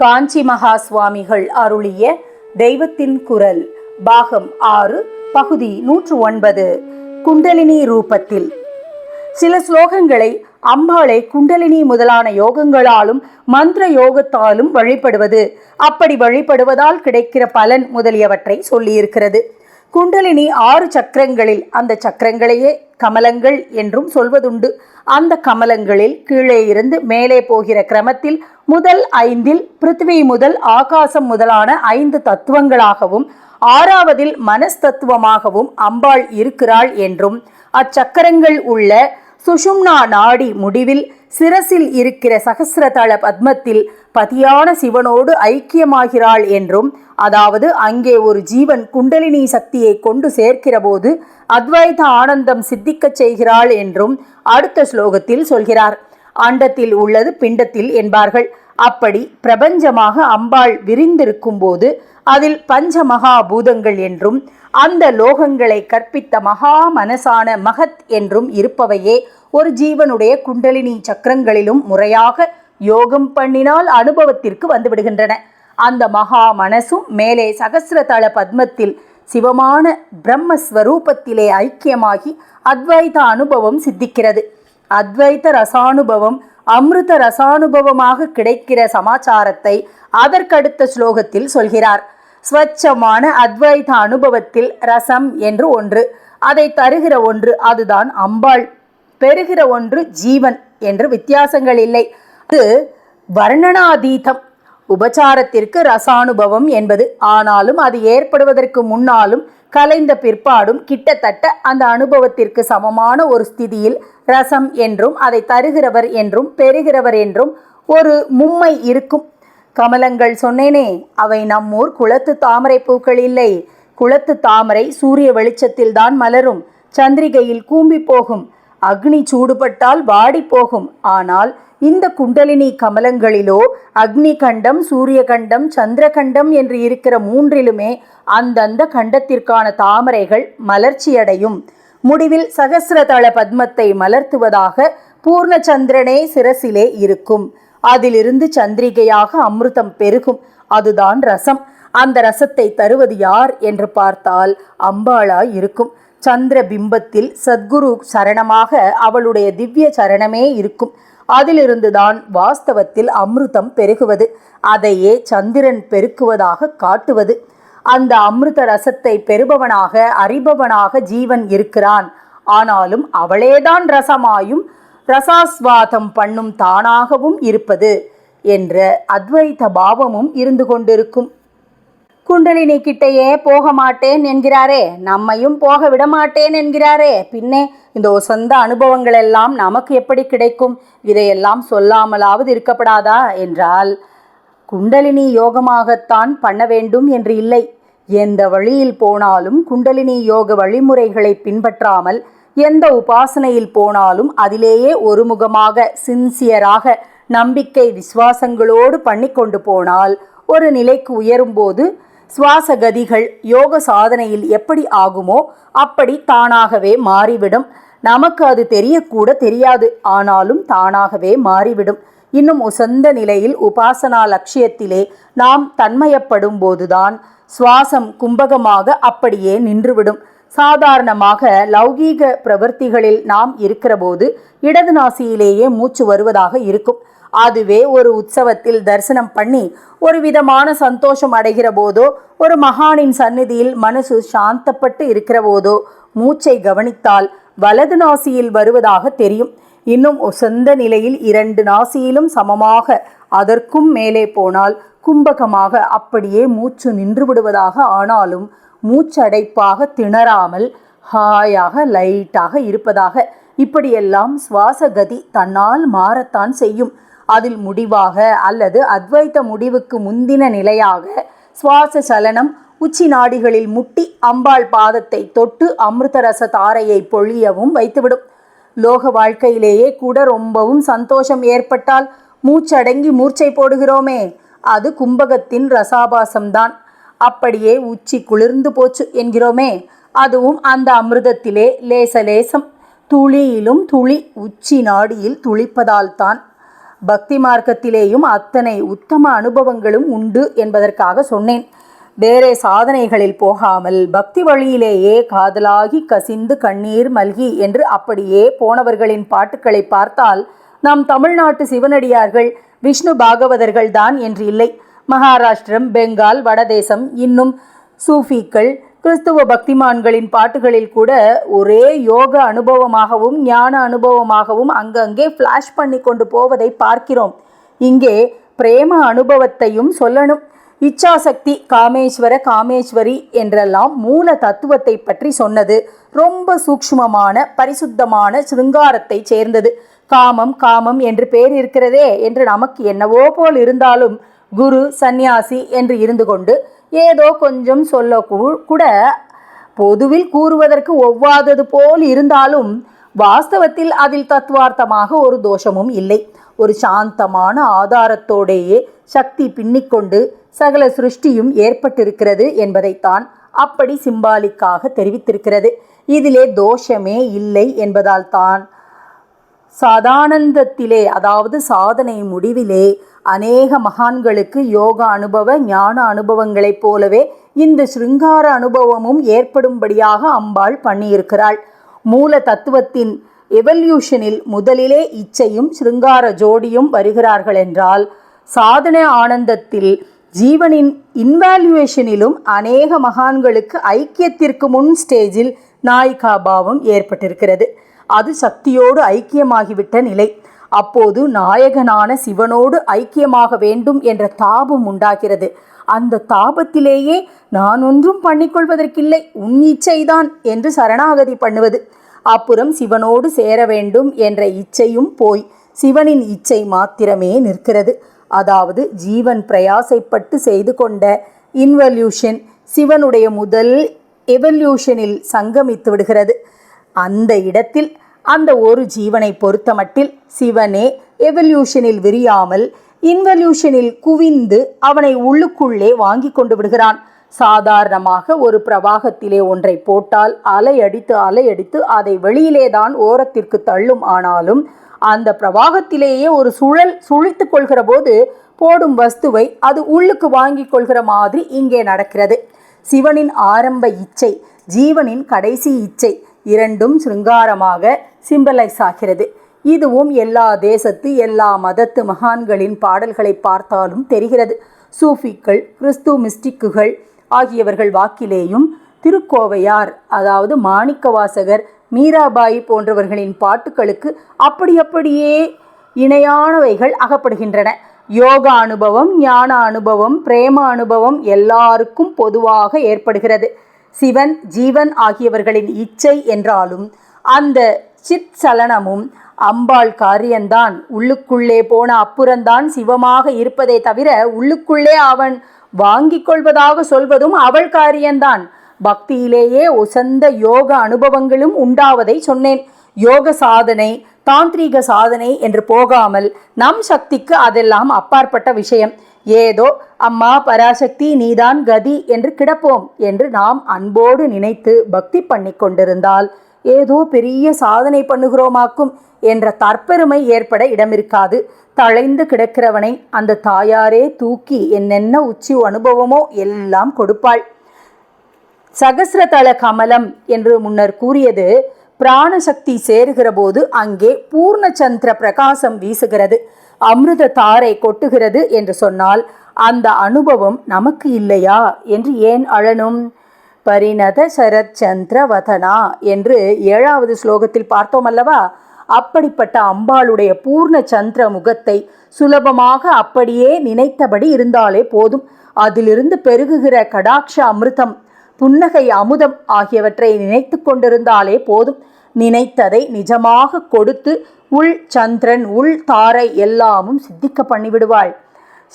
காஞ்சி மகா சுவாமிகள் அருளிய தெய்வத்தின் குரல் பாகம் ஆறு பகுதி நூற்று ஒன்பது குண்டலினி ரூபத்தில். சில ஸ்லோகங்களை அம்பாளை குண்டலினி முதலான யோகங்களாலும் மந்திர யோகத்தாலும் வழிபடுவது அப்படி வழிபடுவதால் கிடைக்கிற பலன் முதலியவற்றை சொல்லியிருக்கிறது. குண்டலினி ஆறு சக்கரங்களில் அந்த சக்கரங்களையே கமலங்கள் என்றும் சொல்வதுண்டு. அந்த கமலங்களில் கீழே இருந்து மேலே போகிற கிரமத்தில் முதல் ஐந்தில் பிருத்திவி முதல் ஆகாசம் முதலான ஐந்து தத்துவங்களாகவும் ஆறாவதில் மனஸ்தத்துவமாகவும் அம்பாள் இருக்கிறாள் என்றும் அச்சக்கரங்கள் உள்ள சுஷும்னா நாடி முடிவில் சிரசில் இருக்கிற சகசிரதள பத்மத்தில் பதியான சிவனோடு ஐக்கியமாகிறாள் என்றும் அதாவது அங்கே ஒரு ஜீவன் குண்டலினி சக்தியை கொண்டு சேர்க்கிற போது அத்வைத ஆனந்தம் சித்திக்கச் செய்கிறாள் என்றும் அடுத்த ஸ்லோகத்தில் சொல்கிறார். அண்டத்தில் உள்ளது பிண்டத்தில் என்பார்கள். அப்படி பிரபஞ்சமாக அம்பாள் விரிந்திருக்கும் போது அதில் பஞ்ச மகா பூதங்கள் என்றும் அந்த லோகங்களை கற்பித்த மகா மனசான மகத் என்றும் இருப்பவையே ஒரு ஜீவனுடைய குண்டலினி சக்கரங்களிலும் முறையாக யோகம் பண்ணினால் அனுபவத்திற்கு வந்துவிடுகின்றன. அந்த மகா மனசும் மேலே சகசிரதள பத்மத்தில் சிவமான பிரம்மஸ்வரூபத்திலே ஐக்கியமாகி அத்வைத அனுபவம் சித்திக்கிறது. அத்வைத ரசானுபவம் அமிர்த ரசானுபவமாக கிடைக்கிற சமாச்சாரத்தை அதற்கடுத்த ஸ்லோகத்தில் சொல்கிறார். ஸ்வச்சமான அத்வைத அனுபவத்தில் ரசம் என்று ஒன்று அதை தருகிற ஒன்று அதுதான் அம்பாள் பெறுகிற ஒன்று ஜீவன் என்று வித்தியாசங்கள் இல்லை. அது வர்ணனாதீதம். உபச்சாரத்திற்கு ரசானுபவம் என்பது. ஆனாலும் அது ஏற்படுவதற்கு முன்னாலும் கலைந்த பிற்பாடும் கிட்டத்தட்ட அந்த அனுபவத்திற்கு சமமான ஒரு ஸ்திதியில் ரசம் என்றும் அதை தருகிறவர் என்றும் பெறுகிறவர் என்றும் ஒரு மும்மை இருக்கும். கமலங்கள் சொன்னேனே அவை நம்மூர் குளத்து தாமரை பூக்கள் இல்லை. குளத்து தாமரை சூரிய வெளிச்சத்தில் தான் மலரும். சந்திரிகையில் கூம்பி போகும். அக்னி சூடுபட்டால் வாடி போகும். ஆனால் இந்த குண்டலினி கமலங்களிலோ அக்னி கண்டம் சூரிய கண்டம் சந்திரகண்டம் என்று இருக்கிற மூன்றிலுமே அந்தந்த கண்டத்திற்கான தாமரைகள் மலர்ச்சியடையும். முடிவில் சகசிரதள பத்மத்தை மலர்த்துவதாக பூர்ணச்சந்திரனே சிரசிலே இருக்கும். அதிலிருந்து சந்திரிகையாக அமிர்தம் பெருகும். அதுதான் ரசம். அந்த ரசத்தை தருவது யார் என்று பார்த்தால் அம்பாளா இருக்கும் சந்திர பிம்பத்தில் சத்குரு சரணமாக அவளுடைய திவ்ய சரணமே இருக்கும். அதிலிருந்துதான் வாஸ்தவத்தில் அமிர்தம் பெருகுவது அதையே சந்திரன் பெருக்குவதாக காட்டுவது. அந்த அமிர்த ரசத்தை பெறுபவனாக அறிபவனாக ஜீவன் இருக்கிறான். ஆனாலும் அவளேதான் ரசமாயும் ரசாஸ்வாதம் பண்ணும் தானாகவும் இருப்பது என்ற அத்வைத பாவமும் இருந்து கொண்டிருக்கும். குண்டலினி கிட்டையே போக மாட்டேன் என்கிறாரே. நம்மையும் போக விட மாட்டேன் என்கிறாரே. பின்னே இந்த சொந்த அனுபவங்கள் எல்லாம் நமக்கு எப்படி கிடைக்கும்? இதையெல்லாம் சொல்லாமலாவது இருக்கப்படாதா? என்றால் குண்டலினி யோகமாகத்தான் பண்ண வேண்டும் என்று இல்லை. எந்த வழியில் போனாலும் குண்டலினி யோக வழிமுறைகளை பின்பற்றாமல் எந்த உபாசனையில் போனாலும் அதிலேயே ஒருமுகமாக சின்சியராக நம்பிக்கை விசுவாசங்களோடு பண்ணி கொண்டு போனால் ஒரு நிலைக்கு உயரும்போது சுவாச கதிகள் யோக சாதனையில் எப்படி ஆகுமோ அப்படி தானாகவே மாறிவிடும். நமக்கு அது தெரியக்கூட தெரியாது ஆனாலும் தானாகவே மாறிவிடும். இன்னும் உசந்த நிலையில் உபாசனா லட்சியத்திலே நாம் தன்மயப்படும் போதுதான் சுவாசம் கும்பகமாக அப்படியே நின்றுவிடும். சாதாரணமாக லௌகீக பிரவர்த்திகளில் நாம் இருக்கிறபோது இடது நாசியிலேயே மூச்சு வருவதாக இருக்கும். அதுவே ஒரு உற்சவத்தில் தரிசனம் பண்ணி ஒரு விதமான சந்தோஷம் அடைகிற போதோ ஒரு மகானின் சந்நிதியில் மனசு சாந்தப்பட்டு இருக்கிற போதோ மூச்சை கவனித்தால் வலது நாசியில் வருவதாக தெரியும். இன்னும் உசந்த நிலையில் இரண்டு நாசியிலும் சமமாக அதற்கும் மேலே போனால் கும்பகமாக அப்படியே மூச்சு நின்று விடுவதாக ஆனாலும் மூச்சடைப்பாக திணறாமல் ஹாயாக லைட்டாக இருப்பதாக இப்படியெல்லாம் சுவாசகதி தன்னால் மாறத்தான் செய்யும். அதில் முடிவாக அல்லது அத்வைத்த முடிவுக்கு முந்தின நிலையாக சுவாச சலனம் உச்சி நாடிகளில் முட்டி அம்பாள் பாதத்தை தொட்டு அமிர்தரச தாரையை பொழியவும் வைத்துவிடும். லோக வாழ்க்கையிலேயே கூட ரொம்பவும் சந்தோஷம் ஏற்பட்டால் மூச்சடங்கி மூர்ச்சை போடுகிறோமே அது கும்பகத்தின் ரசாபாசம்தான். அப்படியே உச்சி குளிர்ந்து போச்சு என்கிறோமே அதுவும் அந்த அமிர்தத்திலே லேச லேசம். துளியிலும் துளி உச்சி நாடியில் துளிப்பதால்தான். பக்தி மார்க்கத்திலேயும் அத்தனை உத்தம அனுபவங்களும் உண்டு என்பதற்காக சொன்னேன். வேறே சாதனைகளில் போகாமல் பக்தி வழியிலேயே காதலாகி கசிந்து கண்ணீர் மல்கி என்று அப்படியே போனவர்களின் பாட்டுக்களை பார்த்தால் நம் தமிழ்நாட்டு சிவனடியார்கள் விஷ்ணு பாகவதர்கள் தான் என்று இல்லை. மகாராஷ்டிரம் பெங்கால் வடதேசம் இன்னும் சூஃபிக்கள் கிறிஸ்துவ பக்திமான்களின் பாட்டுகளில் கூட ஒரே யோக அனுபவமாகவும் ஞான அனுபவமாகவும் அங்கங்கே ஃப்ளாஷ் பண்ணி கொண்டு போவதை பார்க்கிறோம். இங்கே பிரேம அனுபவத்தையும் சொல்லணும். இச்சாசக்தி காமேஸ்வர காமேஸ்வரி என்றெல்லாம் மூல தத்துவத்தை பற்றி சொன்னது. ரொம்ப சூக்ஷ்மமான பரிசுத்தமான சிருங்காரத்தை சேர்ந்தது. காமம் காமம் என்று பேர் இருக்கிறதே என்று நமக்கு என்னவோ போல் இருந்தாலும் குரு சந்நியாசி என்று இருந்து கொண்டு ஏதோ கொஞ்சம் சொல்ல கூ- கூட பொதுவில் கூறுவதற்கு ஒவ்வாதது போல் இருந்தாலும் வாஸ்தவத்தில் அதில் தத்துவார்த்தமாக ஒரு தோஷமும் இல்லை. ஒரு சாந்தமான ஆதாரத்தோடேயே சக்தி பின்னிக்கொண்டு சகல சிருஷ்டியும் ஏற்பட்டிருக்கிறது என்பதைத்தான் அப்படி சிம்பாலிக்காக தெரிவித்திருக்கிறது. இதிலே தோஷமே இல்லை என்பதால் தான் சதானந்தத்திலே அதாவது சாதனை முடிவிலே அநேக மகான்களுக்கு யோக அனுபவ ஞான அனுபவங்களைப் போலவே இந்த ஸ்ருங்கார அனுபவமும் ஏற்படும்படியாக அம்பாள் பண்ணியிருக்கிறாள். மூல தத்துவத்தின் எவல்யூஷனில் முதலிலே இச்சையும் சிருங்கார ஜோடியும் வருகிறார்கள் என்றால் சாதன ஆனந்தத்தில் ஜீவனின் இன்வால்யூவேஷனிலும் அநேக மகான்களுக்கு ஐக்கியத்திற்கு முன் ஸ்டேஜில் நாயிகா பாவம் ஏற்பட்டிருக்கிறது. அது சக்தியோடு ஐக்கியமாகிவிட்ட நிலை. அப்போது நாயகனான சிவனோடு ஐக்கியமாக வேண்டும் என்ற தாபம் உண்டாகிறது. அந்த தாபத்திலேயே நான் ஒன்றும் பண்ணிக்கொள்வதற்கில்லை. உன் இச்சைதான் என்று சரணாகதி பண்ணுவது. அப்புறம் சிவனோடு சேர வேண்டும் என்ற இச்சையும் போய் சிவனின் இச்சை மாத்திரமே நிற்கிறது. அதாவது ஜீவன் பிரயாசைப்பட்டு செய்து கொண்ட இன்வல்யூஷன் சிவனுடைய முதல் எவல்யூஷனில் சங்கமித்து விடுகிறது. அந்த இடத்தில் அந்த ஒரு ஜீவனை பொறுத்தமட்டில் சிவனே எவல்யூஷனில் விரியாமல் இன்வல்யூஷனில் குவிந்து அவனை உள்ளுக்குள்ளே வாங்கி கொண்டு விடுகிறான். சாதாரணமாக ஒரு பிரவாகத்திலே ஒன்றை போட்டால் அலையடித்து அலையடித்து அதை வெளியிலே தான் ஓரத்திற்கு தள்ளும். ஆனாலும் அந்த பிரவாகத்திலேயே ஒரு சுழல் சுழித்து கொள்கிற போது போடும் வஸ்துவை அது உள்ளுக்கு வாங்கி கொள்கிற மாதிரி இங்கே நடக்கிறது. சிவனின் ஆரம்ப இச்சை ஜீவனின் கடைசி இச்சை இரண்டும் சிருங்காரமாக சிம்பலைஸ் ஆகிறது. இதுவும் எல்லா தேசத்து எல்லா மதத்து மகான்களின் பாடல்களை பார்த்தாலும் தெரிகிறது. சூஃபிக்கள் கிறிஸ்து மிஸ்டிக்குகள் ஆகியவர்கள் வாக்கிலேயும் திருக்கோவையார் அதாவது மாணிக்கவாசகர் மீராபாய் போன்றவர்களின் பாட்டுகளுக்கு அப்படி அப்படியே இணையானவைகள் அகப்படுகின்றன. யோக அனுபவம் ஞான அனுபவம் பிரேம அனுபவம் எல்லாருக்கும் பொதுவாக ஏற்படுகிறது. சிவன் ஜீவன் ஆகியவர்களின் இச்சை என்றாலும் அந்த சித் சலனமும் அம்பாள் காரியந்தான். உள்ளுக்குள்ளே போன அப்புறந்தான் சிவமாக இருப்பதே தவிர உள்ளுக்குள்ளே அவன் வாங்கிக் கொள்வதாக சொல்வதும் அவள் காரியந்தான். பக்தியிலேயே உசந்த யோக அனுபவங்களும் உண்டாவதை சொன்னேன். யோக சாதனை தாந்திரீக சாதனை என்று போகாமல் நம் சக்திக்கு அதெல்லாம் அப்பாற்பட்ட விஷயம். ஏதோ அம்மா பராசக்தி நீதான் கதி என்று கிடப்போம் என்று நாம் அன்போடு நினைத்து பக்தி பண்ணி கொண்டிருந்தால் ஏதோ பெரிய சாதனை பண்ணுகிறோமாக்கும் என்ற தற்பெருமை ஏற்பட இடமிருக்காது. தழைந்து கிடக்கிறவனை அந்த தாயாரே தூக்கி என்னென்ன உச்சி அனுபவமோ எல்லாம் கொடுப்பாள். சகசிரதள கமலம் என்று முன்னர் கூறியது பிராணசக்தி சேருகிற போது அங்கே பூர்ணச்சந்திர பிரகாசம் வீசுகிறது. அமிர்த தாரை கொட்டுகிறது என்று சொன்னால் அந்த அனுபவம் நமக்கு இல்லையா? என்று ஏன் அழணும் பரிணத சரத் சந்திர வதனா என்று ஏழாவது ஸ்லோகத்தில் பார்த்தோம் அல்லவா? அப்படிப்பட்ட அம்பாளுடைய பூர்ண சந்திர முகத்தை சுலபமாக அப்படியே நினைத்தபடி இருந்தாலே போதும். அதிலிருந்து பெருகுகிற கடாட்ச அமிர்தம் புன்னகை அமுதம் ஆகியவற்றை நினைத்து கொண்டிருந்தாலே போதும். நினைத்ததை நிஜமாக கொடுத்து உள் சந்திரன் உள் தாரை எல்லாமும் சித்திக்க பண்ணிவிடுவாள்.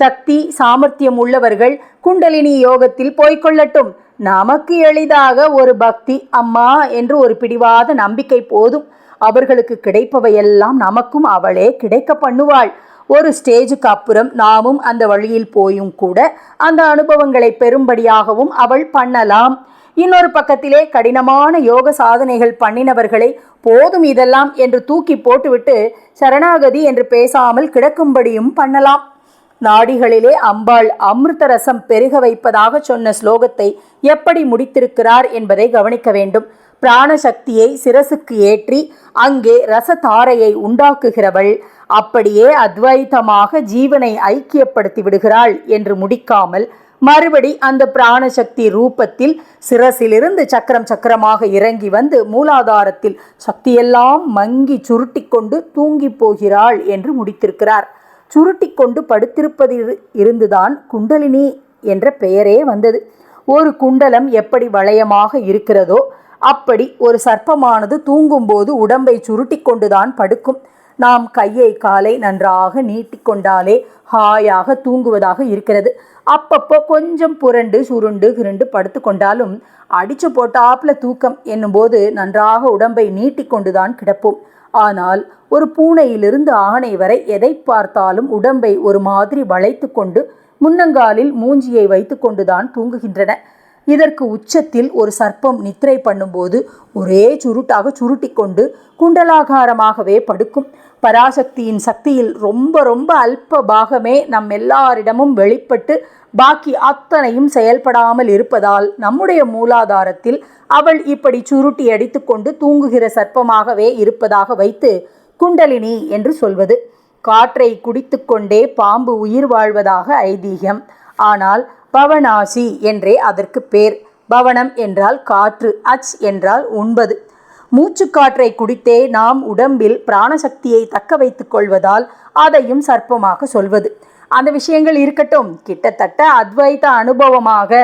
சக்தி சாமர்த்தியம் உள்ளவர்கள் குண்டலினி யோகத்தில் போய்கொள்ளட்டும் நமக்கு எளிதாக ஒரு பக்தி அம்மா என்று ஒரு பிடிவாத நம்பிக்கை போதும். அவர்களுக்கு கிடைப்பவையெல்லாம் நமக்கும் அவளே கிடைக்க பண்ணுவாள். ஒரு ஸ்டேஜுக்கு அப்புறம் நாமும் அந்த வழியில் போயும் கூட அந்த அனுபவங்களை பெறும்படியாகவும் அவள் பண்ணலாம். இன்னொரு பக்கத்திலே கடினமான யோக சாதனைகள் பண்ணினவர்களை போதும் இதெல்லாம் என்று தூக்கி போட்டுவிட்டு சரணாகதி என்று பேசாமல் கிடக்கும்படியும் பண்ணலாம். நாடிகளிலே அம்பாள் அமிர்த ரசம் பெருக வைப்பதாக சொன்ன ஸ்லோகத்தை எப்படி முடித்திருக்கிறார் என்பதை கவனிக்க வேண்டும். பிராணசக்தியை சிரசுக்கு ஏற்றி அங்கே ரசதாரையை உண்டாக்குகிறவள். அப்படியே அத்வைதமாக ஜீவனை ஐக்கியப்படுத்தி விடுகிறாள் என்று முடிக்காமல் மறுபடி அந்த பிராணசக்தி ரூபத்தில் சிரசிலிருந்து சக்கரம் சக்கரமாக இறங்கி வந்து மூலாதாரத்தில் சக்தியெல்லாம் மங்கி சுருட்டி கொண்டு தூங்கி போகிறாள் என்று முடித்திருக்கிறார். சுருட்டி கொண்டு படுத்திருப்பதில் இருந்துதான் குண்டலினி என்ற பெயரே வந்தது. ஒரு குண்டலம் எப்படி வளையமாக இருக்கிறதோ அப்படி ஒரு சர்ப்பமானது தூங்கும்போது உடம்பை சுருட்டி கொண்டுதான் படுக்கும். நாம் கையை காலை நன்றாக நீட்டிக்கொண்டாலே ஹாயாக தூங்குவதாக இருக்கிறது. அப்பப்போ கொஞ்சம் புரண்டு சுருண்டு கிருண்டு படுத்து கொண்டாலும் அடிச்சு போட்டாப்புல தூக்கம் என்னும்போது நன்றாக உடம்பை நீட்டிக்கொண்டுதான் கிடப்போம். ஆனால் ஒரு பூனையிலிருந்து ஆணை வரை எதை பார்த்தாலும் உடம்பை ஒரு மாதிரி வளைத்து கொண்டு முன்னங்காலில் மூஞ்சியை வைத்து கொண்டுதான் தூங்குகின்றன. இதற்கு உச்சத்தில் ஒரு சர்ப்பம் நித்திரை பண்ணும்போது ஒரே சுருட்டாக சுருட்டி கொண்டு குண்டலாகாரமாகவே படுக்கும். பராசக்தியின் சக்தியில் ரொம்ப ரொம்ப அல்ப பாகமே நம் எல்லாரிடமும் வெளிப்பட்டு பாக்கி அத்தனையும் செயல்படாமல் இருப்பதால் நம்முடைய மூலாதாரத்தில் அவள் இப்படி சுருட்டி அடித்துக்கொண்டு தூங்குகிற சர்ப்பமாகவே இருப்பதாக வைத்து குண்டலினி என்று சொல்வது. காற்றை குடித்துக்கொண்டே பாம்பு உயிர் வாழ்வதாக ஐதீகம். ஆனால் பவனாசி என்றே அதற்கு பேர். பவனம் என்றால் காற்று அச் என்றால் உண்பது. மூச்சுக்காற்றை குடித்தே நாம் உடம்பில் பிராணசக்தியை தக்க வைத்துக் கொள்வதால் அதையும் சர்ப்பமாக சொல்வது. அந்த விஷயங்கள் இருக்கட்டும். கிட்டத்தட்ட அத்வைத அனுபவமாக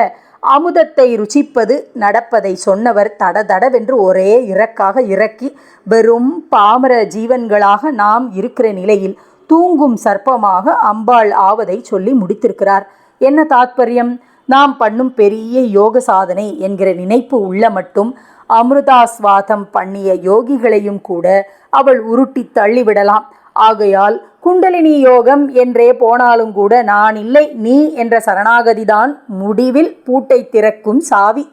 அமுதத்தை ருசிப்பது நடப்பதை சொன்னவர் தடதடவென்று ஒரே இறக்காக இறக்கி வெறும் பாமர ஜீவன்களாக நாம் இருக்கிற நிலையில் தூங்கும் சர்ப்பமாக அம்பாள் ஆவதை சொல்லி முடித்திருக்கிறார். என்ன தாத்பரியம்? நாம் பண்ணும் பெரிய யோக சாதனை என்கிற நினைப்பு உள்ள மட்டும் அமிர்தாஸ்வாதம் பண்ணிய யோகிகளையும் கூட அவள் உருட்டி தள்ளிவிடலாம். ஆகையால் குண்டலினி யோகம் என்றே போனாலும் கூட நான் இல்லை நீ என்ற சரணாகதிதான் முடிவில் பூட்டை திறக்கும் சாவி.